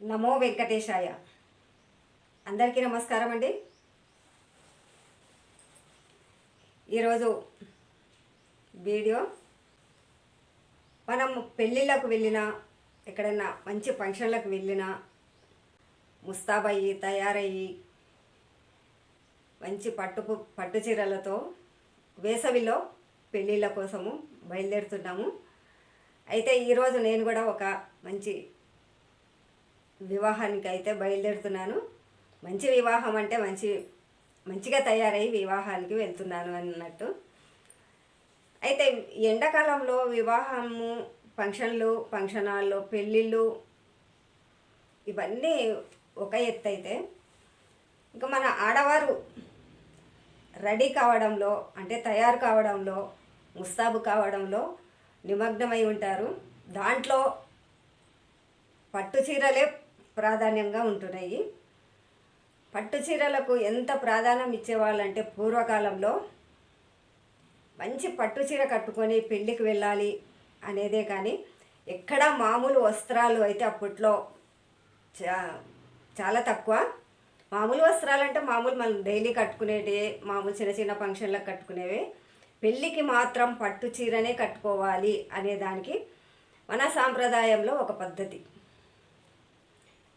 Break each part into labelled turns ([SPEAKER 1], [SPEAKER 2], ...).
[SPEAKER 1] నమో వెంకటేశాయ. అందరికీ నమస్కారం అండి. ఈరోజు వీడియో మనం పెళ్ళిళ్ళకు వెళ్ళినా ఎక్కడైనా మంచి ఫంక్షన్లకు వెళ్ళినా ముస్తాబయ్యి తయారయ్యి మంచి పట్టు పట్టు చీరలతో వేసవిలో పెళ్ళిళ్ళ కోసము బయలుదేరుతున్నాము. అయితే ఈరోజు నేను కూడా ఒక మంచి వివాహానికి అయితే బయలుదేరుతున్నాను. మంచి వివాహం అంటే మంచి మంచిగా తయారై వివాహానికి వెళ్తున్నాను అన్నట్టు. అయితే ఎండాకాలంలో వివాహము ఫంక్షన్లు ఫంక్షన్ హాల్లో పెళ్ళిళ్ళు ఇవన్నీ ఒక ఎత్తు అయితే ఇంకా మన ఆడవారు రెడీ కావడంలో అంటే తయారు కావడంలో ముస్తాబు కావడంలో నిమగ్నమై ఉంటారు. దాంట్లో పట్టు చీరలే ప్రాధాన్యంగా ఉంటున్నాయి. పట్టు చీరలకు ఎంత ప్రాధాన్యం ఇచ్చేవాళ్ళంటే పూర్వకాలంలో మంచి పట్టు చీర కట్టుకొని పెళ్ళికి వెళ్ళాలి అనేదే కానీ ఎక్కడ మామూలు వస్త్రాలు అయితే అప్పట్లో చా చాలా తక్కువ. మామూలు వస్త్రాలు అంటే మామూలు మనం డైలీ కట్టుకునేటి మామూలు చిన్న చిన్న ఫంక్షన్లకు కట్టుకునేవి. పెళ్ళికి మాత్రం పట్టు చీరనే కట్టుకోవాలి అనే దానికి మన సాంప్రదాయంలో ఒక పద్ధతి.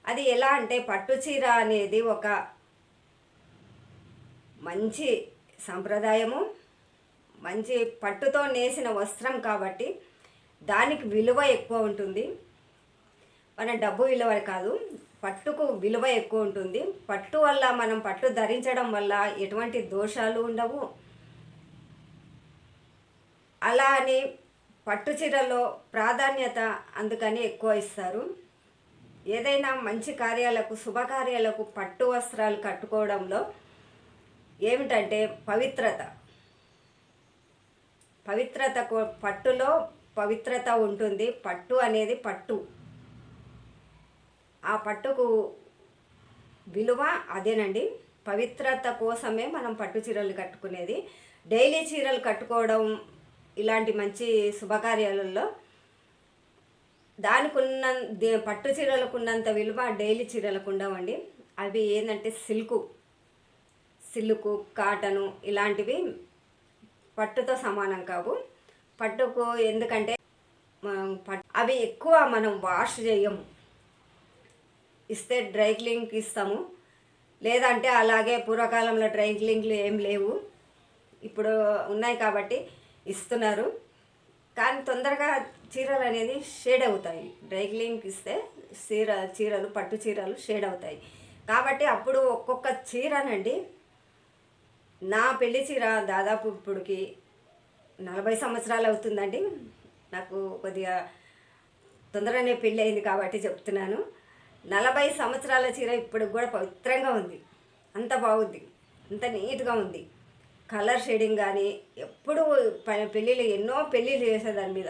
[SPEAKER 1] అది ఎలా అంటే పట్టు చీర అనేది ఒక మంచి సాంప్రదాయము మంచి పట్టుతో నేసిన వస్త్రం కాబట్టి దానికి విలువ ఎక్కువ ఉంటుంది. మన డబ్బు విలువ కాదు పట్టుకు విలువ ఎక్కువ ఉంటుంది. పట్టు వల్ల మనం పట్టు ధరించడం వల్ల ఎటువంటి దోషాలు ఉండవు. అలా అని పట్టు చీరలో ప్రాధాన్యత అందుకని ఎక్కువ ఇస్తారు. ఏదైనా మంచి కార్యాలకు శుభకార్యాలకు పట్టు వస్త్రాలు కట్టుకోవడంలో ఏమిటంటే పవిత్రత. పవిత్రత కో- పట్టులో పవిత్రత ఉంటుంది. పట్టు అనేది పట్టు. ఆ పట్టుకు విలువ అదేనండి. పవిత్రత కోసమే మనం పట్టు చీరలు కట్టుకునేది. డైలీ చీరలు కట్టుకోవడం ఇలాంటి మంచి శుభకార్యాలలో దానికి ఉన్న దే- పట్టు చీరలకు ఉన్నంత విలువ డైలీ చీరలకు ఉండవండి. అవి ఏంటంటే సిల్కు సిల్కు కాటను ఇలాంటివి పట్టుతో సమానం కావు. పట్టుకు ఎందుకంటే మనం అవి ఎక్కువ మనం వాష్ చేయము. ఇస్తే డ్రై క్లీన్కి ఇస్తాము. లేదంటే అలాగే పూర్వకాలంలో డ్రై క్లీన్లు ఏం లేవు. ఇప్పుడు ఉన్నాయి కాబట్టి ఇస్తున్నారు. కానీ తొందరగా చీరలు అనేది షేడ్ అవుతాయి. డ్రై క్లీన్కి ఇస్తే చీర చీరలు పట్టు చీరలు షేడ్ అవుతాయి. కాబట్టి అప్పుడు ఒక్కొక్క చీరనండి నా పెళ్ళి చీర దాదాపు ఇప్పుడుకి నలభై సంవత్సరాలు అవుతుందండి. నాకు కొద్దిగా తొందరనే పెళ్ళి అయింది కాబట్టి చెప్తున్నాను. నలభై సంవత్సరాల చీర ఇప్పుడు కూడా పవిత్రంగా ఉంది. అంత బాగుంది. అంత నీట్గా ఉంది. కలర్ షేడింగ్ కానీ ఎప్పుడు ప- పెళ్ళిళ్ళు ఎన్నో పెళ్ళిళ్ళు చేసే దాని మీద.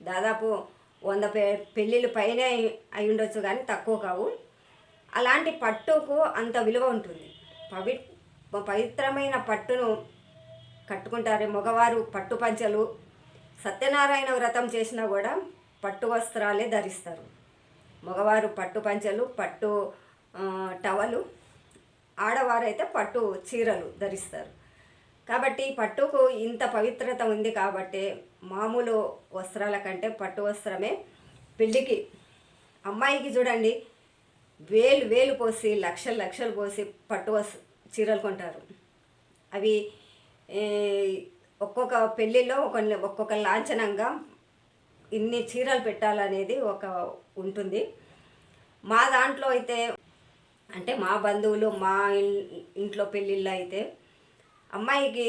[SPEAKER 1] దాదాపు వంద పె పెళ్ళిళ్ళు పైన అయి ఉండొచ్చు కానీ తక్కువ కావు. అలాంటి పట్టుకు అంత విలువ ఉంటుంది. పవి పవిత్రమైన పట్టును కట్టుకుంటారు మగవారు పట్టు పంచలు. సత్యనారాయణ వ్రతం చేసినా కూడా పట్టు వస్త్రాలే ధరిస్తారు. మగవారు పట్టు పంచలు పట్టు టవలు ఆడవారైతే పట్టు చీరలు ధరిస్తారు. కాబట్టి పట్టుకు ఇంత పవిత్రత ఉంది కాబట్టి మామూలు వస్త్రాల కంటే పట్టు వస్త్రమే పెళ్ళికి అమ్మాయికి చూడండి వేలు వేలు పోసి లక్షలు లక్షలు పోసి పట్టు వస్ చీరలు కొంటారు. అవి ఒక్కొక్క పెళ్ళిలో ఒక ఒక్కొక్క లాంఛనంగా ఇన్ని చీరలు పెట్టాలనేది ఒక ఉంటుంది. మా దాంట్లో అయితే అంటే మా బంధువులు మా ఇంట్లో పెళ్ళిళ్ళు అయితే అమ్మాయికి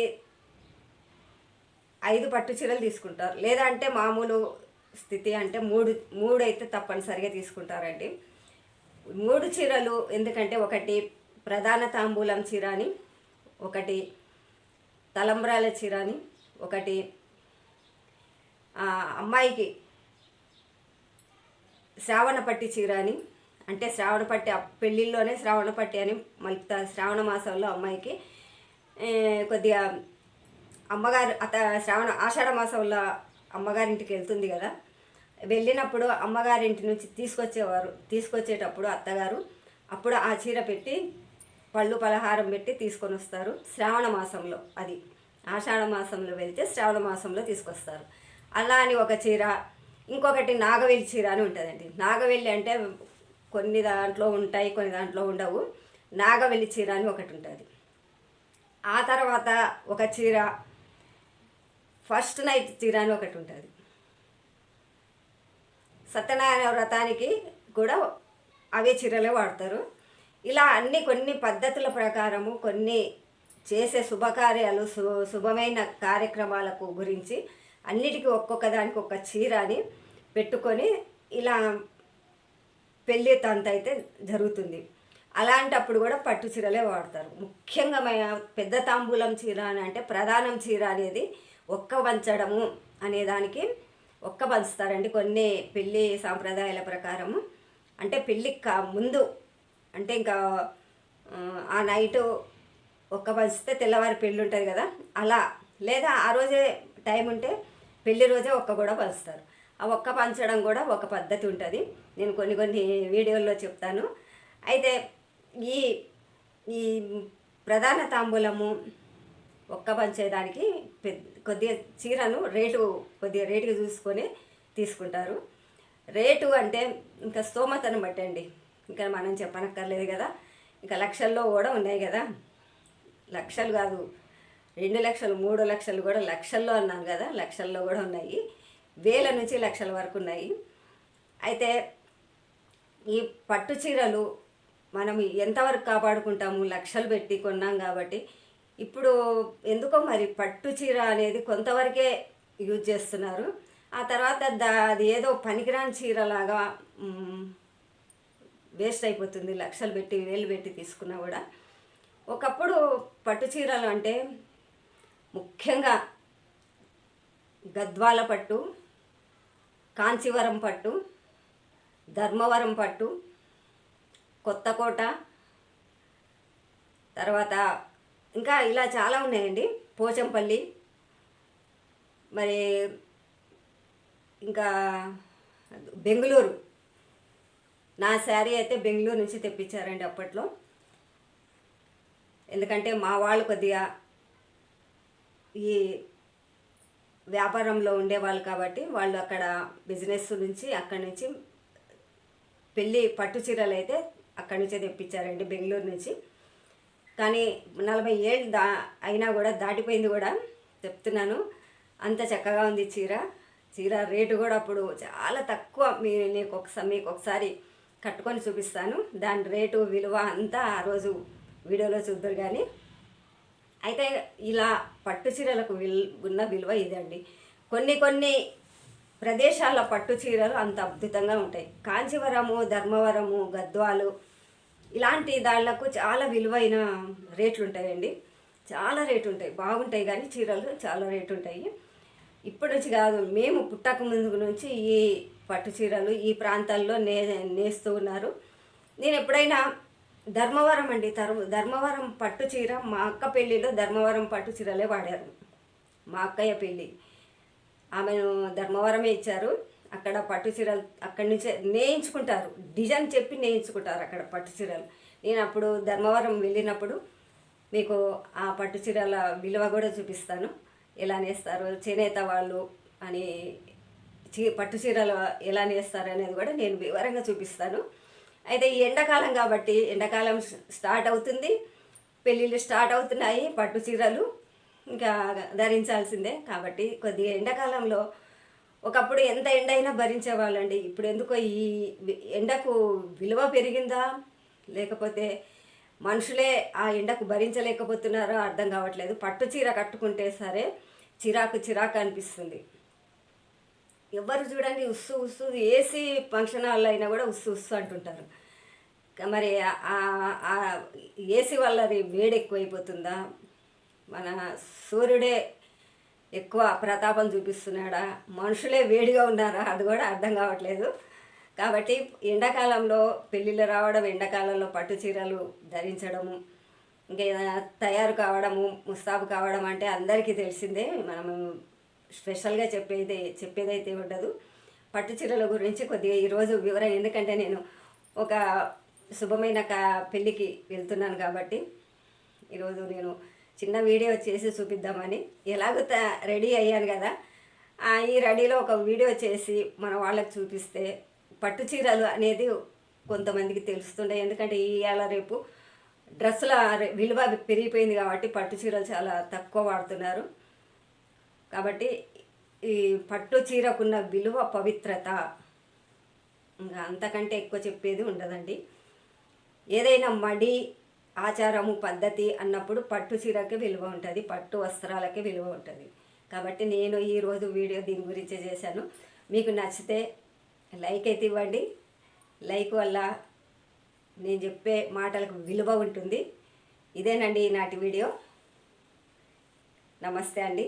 [SPEAKER 1] ఐదు పట్టు చీరలు తీసుకుంటారు. లేదంటే మామూలు స్థితి అంటే మూడు మూడు అయితే తప్పనిసరిగా తీసుకుంటారండి. మూడు చీరలు ఎందుకంటే ఒకటి ప్రధాన తాంబూలం చీర అని ఒకటి తలంబ్రాల చీర అని ఒకటి అమ్మాయికి శ్రావణ పట్టి చీర అని అంటే శ్రావణ పట్టి పెళ్ళిళ్ళలోనే శ్రావణ పట్టి అని మలుపుతారు శ్రావణ మాసంలో అమ్మాయికి కొద్దిగా అమ్మగారు అత శ్రావణ ఆషాఢ మాసంలో అమ్మగారింటికి వెళ్తుంది కదా. వెళ్ళినప్పుడు అమ్మగారింటి నుంచి తీసుకొచ్చేవారు తీసుకొచ్చేటప్పుడు అత్తగారు అప్పుడు ఆ చీర పెట్టి పళ్ళు పలహారం పెట్టి తీసుకొని వస్తారు. శ్రావణ మాసంలో అది. ఆషాఢ మాసంలో వెళ్తే శ్రావణ మాసంలో తీసుకొస్తారు. అలా అని ఒక చీర ఇంకొకటి నాగవెల్లి చీర అని ఉంటుందండి. నాగవెల్లి అంటే కొన్ని దాంట్లో ఉంటాయి కొన్ని దాంట్లో ఉండవు. నాగవెల్లి చీర అని ఒకటి ఉంటుంది. ఆ తర్వాత ఒక చీర ఫస్ట్ నైట్ చీర అని ఒకటి ఉంటుంది. సత్యనారాయణ వ్రతానికి కూడా అవే చీరలే వాడతారు. ఇలా అన్ని కొన్ని పద్ధతుల ప్రకారము కొన్ని చేసే శుభకార్యాలు శు శుభమైన కార్యక్రమాలకు గురించి అన్నిటికీ ఒక్కొక్క దానికి ఒక చీర అని పెట్టుకొని ఇలా పెళ్ళి తంత అయితే జరుగుతుంది. అలాంటప్పుడు కూడా పట్టు చీరలే వాడతారు. ముఖ్యంగా పెద్ద తాంబూలం చీర అని అంటే ప్రధానం చీర అనేది ఒక్క వంచడము అనే దానికి ఒక్క పంచుతారండి కొన్ని పెళ్ళి సాంప్రదాయాల ప్రకారము. అంటే పెళ్ళికి కా ముందు అంటే ఇంకా ఆ, ఆ నైటు ఒక్క పంచితే తెల్లవారి పెళ్ళి ఉంటుంది కదా. అలా లేదా ఆ రోజే టైం ఉంటే పెళ్ళి రోజే ఒక్క కూడా పంచుతారు ఆ ఒక్క పంచడం కూడా ఒక పద్ధతి ఉంటుంది. నేను కొన్ని కొన్ని వీడియోల్లో చెప్తాను. అయితే ఈ ఈ ప్రధాన తాంబూలము ఒక్క పంచేదానికి పెద్ద కొద్దిగా చీరను రేటు కొద్దిగా రేటుగా చూసుకొని తీసుకుంటారు. రేటు అంటే ఇంకా స్తోమతను బట్టండి. ఇంకా మనం చెప్పనక్కర్లేదు కదా. ఇంకా లక్షల్లో కూడా ఉన్నాయి కదా. లక్షలు కాదు రెండు లక్షలు మూడు లక్షలు కూడా లక్షల్లో అన్నాను కదా. లక్షల్లో కూడా ఉన్నాయి. వేల నుంచి లక్షల వరకు ఉన్నాయి. అయితే ఈ పట్టు చీరలు మనం ఎంతవరకు కాపాడుకుంటాము? లక్షలు పెట్టి కొన్నాం కాబట్టి. ఇప్పుడు ఎందుకో మరి పట్టు చీర అనేది కొంతవరకే యూజ్ చేస్తున్నారు. ఆ తర్వాత దా అది ఏదో పనికిరాని చీరలాగా వేస్ట్ అయిపోతుంది. లక్షలు పెట్టి వేలు పెట్టి తీసుకున్నా కూడా. ఒకప్పుడు పట్టు చీరలు అంటే ముఖ్యంగా గద్వాల పట్టు కాంచీవరం పట్టు ధర్మవరం పట్టు కొత్తకోట తర్వాత ఇంకా ఇలా చాలా ఉన్నాయండి. పోచంపల్లి మరి ఇంకా బెంగళూరు. నా శారీ అయితే బెంగళూరు నుంచి తెప్పించారండి అప్పట్లో. ఎందుకంటే మా వాళ్ళు కొద్దిగా ఈ వ్యాపారంలో ఉండేవాళ్ళు కాబట్టి వాళ్ళు అక్కడ బిజినెస్ నుంచి అక్కడి నుంచి పెళ్ళి పట్టు చీరలు అయితే అక్కడి నుంచే తెప్పించారండి బెంగళూరు నుంచి. కానీ నలభై ఏళ్ళు దా అయినా కూడా దాటిపోయింది కూడా చెప్తున్నాను. అంత చక్కగా ఉంది చీర. చీర రేటు కూడా అప్పుడు చాలా తక్కువ. మీ నీకు ఒకసారి మీకు ఒకసారి కట్టుకొని చూపిస్తాను. దాని రేటు విలువ అంతా ఆ రోజు వీడియోలో చూద్దరు కానీ. అయితే ఇలా పట్టు చీరలకు విల్ ఉన్న విలువ ఇదండి. కొన్ని కొన్ని ప్రదేశాల పట్టు చీరలు అంత అద్భుతంగా ఉంటాయి. కాంచీవరము ధర్మవరము గద్వాలు ఇలాంటి దాళ్ళకు చాలా విలువైన రేట్లు ఉంటాయండి చాలా రేటు ఉంటాయి బాగుంటాయి కానీ చీరలు చాలా రేటు ఉంటాయి ఇప్పటి నుంచి కాదు మేము పుట్టక ముందు నుంచి ఈ పట్టు చీరలు ఈ ప్రాంతాల్లో నే నేస్తూ ఉన్నారు. నేను ఎప్పుడైనా ధర్మవరం అండి ధర్మ ధర్మవరం పట్టు చీర మా అక్క పెళ్ళిలో ధర్మవరం పట్టు చీరలే వాడారు. మా అక్కయ్య పెళ్ళి. ఆమెను ధర్మవరమే ఇచ్చారు. అక్కడ పట్టు చీరలు అక్కడి నుంచే నేయించుకుంటారు. డిజైన్ చెప్పి నేయించుకుంటారు అక్కడ పట్టు చీరలు. నేను అప్పుడు ధర్మవరం వెళ్ళినప్పుడు మీకు ఆ పట్టు చీరల విలువ కూడా చూపిస్తాను. ఎలా నేస్తారు చేనేత వాళ్ళు అని చీ పట్టు చీరలు ఎలా నేస్తారు అనేది కూడా నేను వివరంగా చూపిస్తాను. అయితే ఈ ఎండాకాలం కాబట్టి ఎండాకాలం స్టార్ట్ అవుతుంది. పెళ్ళిళ్ళు స్టార్ట్ అవుతున్నాయి పట్టు చీరలు. ఇంకా ధరించాల్సిందే. కాబట్టి కొద్దిగా ఎండాకాలంలో ఒకప్పుడు ఎంత ఎండ అయినా భరించేవాళ్ళండి. ఇప్పుడు ఎందుకో ఈ ఎండకు విలువ పెరిగిందా? లేకపోతే మనుషులే ఆ ఎండకు భరించలేకపోతున్నారో అర్థం కావట్లేదు. పట్టు చీర కట్టుకుంటే సరే చిరాకు చిరాకు అనిపిస్తుంది. ఎవరు చూడండి ఉస్సు ఉస్సు ఏసీ ఫంక్షన్ హాల్లో అయినా కూడా ఉస్సు ఉస్సు అంటుంటారు. మరి ఆ ఏసీ వల్ల అది వేడి ఎక్కువైపోతుందా మన సూర్యుడే ఎక్కువ ప్రతాపం చూపిస్తున్నాడా? మనుషులే వేడిగా ఉన్నారా? అది కూడా అర్థం కావట్లేదు. కాబట్టి ఎండాకాలంలో పెళ్ళిళ్ళు రావడం ఎండాకాలంలో పట్టు చీరలు ధరించడము ఇంకేదైనా తయారు కావడము ముస్తాబు కావడం అంటే అందరికీ తెలిసిందే. మనము స్పెషల్గా చెప్పేది చెప్పేదైతే ఉండదు. పట్టు చీరల గురించి కొద్దిగా ఈరోజు వివరం ఎందుకంటే నేను ఒక శుభమైన కా పెళ్ళికి వెళ్తున్నాను కాబట్టి. ఈరోజు నేను చిన్న వీడియో చేసి చూపిద్దామని ఎలాగో రెడీ అయ్యాను కదా. ఈ రెడీలో ఒక వీడియో చేసి మన వాళ్ళకి చూపిస్తే పట్టు చీరలు అనేది కొంతమందికి తెలుస్తుండే. ఎందుకంటే ఇవాళ రేపు డ్రెస్సుల విలువ పెరిగిపోయింది కాబట్టి పట్టు చీరలు చాలా తక్కువ వాడుతున్నారు. కాబట్టి ఈ పట్టు చీరకున్న విలువ పవిత్రత ఇంకా అంతకంటే ఎక్కువ చెప్పేది ఉండదండి. ఏదైనా మడి ఆచారము పద్ధతి అన్నప్పుడు పట్టు చీరకి విలువ ఉంటుంది పట్టు వస్త్రాలకి విలువ ఉంటుంది. కాబట్టి నేను ఈరోజు వీడియో దీని గురించే చేశాను. మీకు నచ్చితే లైక్ అయితే ఇవ్వండి. లైక్ వల్ల నేను చెప్పే మాటలకు విలువ ఉంటుంది. ఇదేనండి ఈనాటి వీడియో. నమస్తే అండి.